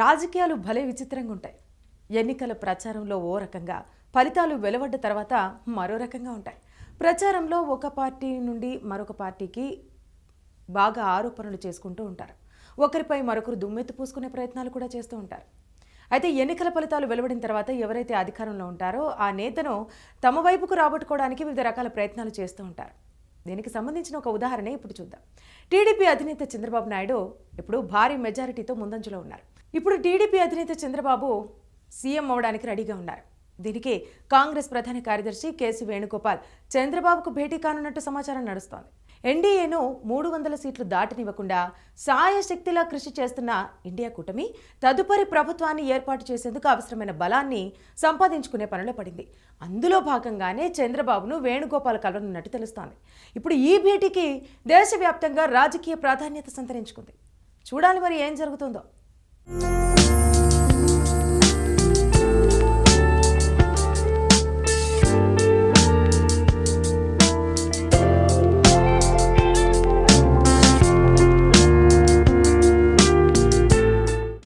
రాజకీయాలు భలే విచిత్రంగా ఉంటాయి. ఎన్నికల ప్రచారంలో ఓ రకంగా ఫలితాలు వెలువడ్డ తర్వాత మరో రకంగా ఉంటాయి. ప్రచారంలో ఒక పార్టీ నుండి మరొక పార్టీకి బాగా ఆరోపణలు చేసుకుంటూ ఉంటారు. ఒకరిపై మరొకరు దుమ్మెత్తి పూసుకునే ప్రయత్నాలు కూడా చేస్తూ ఉంటారు. అయితే ఎన్నికల ఫలితాలు వెలువడిన తర్వాత ఎవరైతే అధికారంలో ఉంటారో ఆ నేతను తమ వైపుకు రాబట్టుకోవడానికి వివిధ రకాల ప్రయత్నాలు చేస్తూ ఉంటారు. దీనికి సంబంధించిన ఒక ఉదాహరణ ఇప్పుడు చూద్దాం. టీడీపీ అధినేత చంద్రబాబు నాయుడు ఇప్పుడు భారీ మెజారిటీతో ముందంజలో ఉన్నారు. ఇప్పుడు టీడీపీ అధినేత చంద్రబాబు సీఎం అవడానికి రెడీగా ఉన్నారు. దీనికి కాంగ్రెస్ ప్రధాన కార్యదర్శి కేసీ వేణుగోపాల్ చంద్రబాబుకు భేటీ కానున్నట్టు సమాచారం నడుస్తోంది. ఎన్డీఏను మూడు వందల సీట్లు దాటనివ్వకుండా సాయశక్తిలా కృషి చేస్తున్న ఇండియా కూటమి తదుపరి ప్రభుత్వాన్ని ఏర్పాటు చేసేందుకు అవసరమైన బలాన్ని సంపాదించుకునే పనిలో పడింది. అందులో భాగంగానే చంద్రబాబును వేణుగోపాల్ కలవనున్నట్టు తెలుస్తోంది. ఇప్పుడు ఈ భేటీకి దేశవ్యాప్తంగా రాజకీయ ప్రాధాన్యత సంతరించుకుంది. చూడాలి మరి ఏం జరుగుతుందో. 嗯。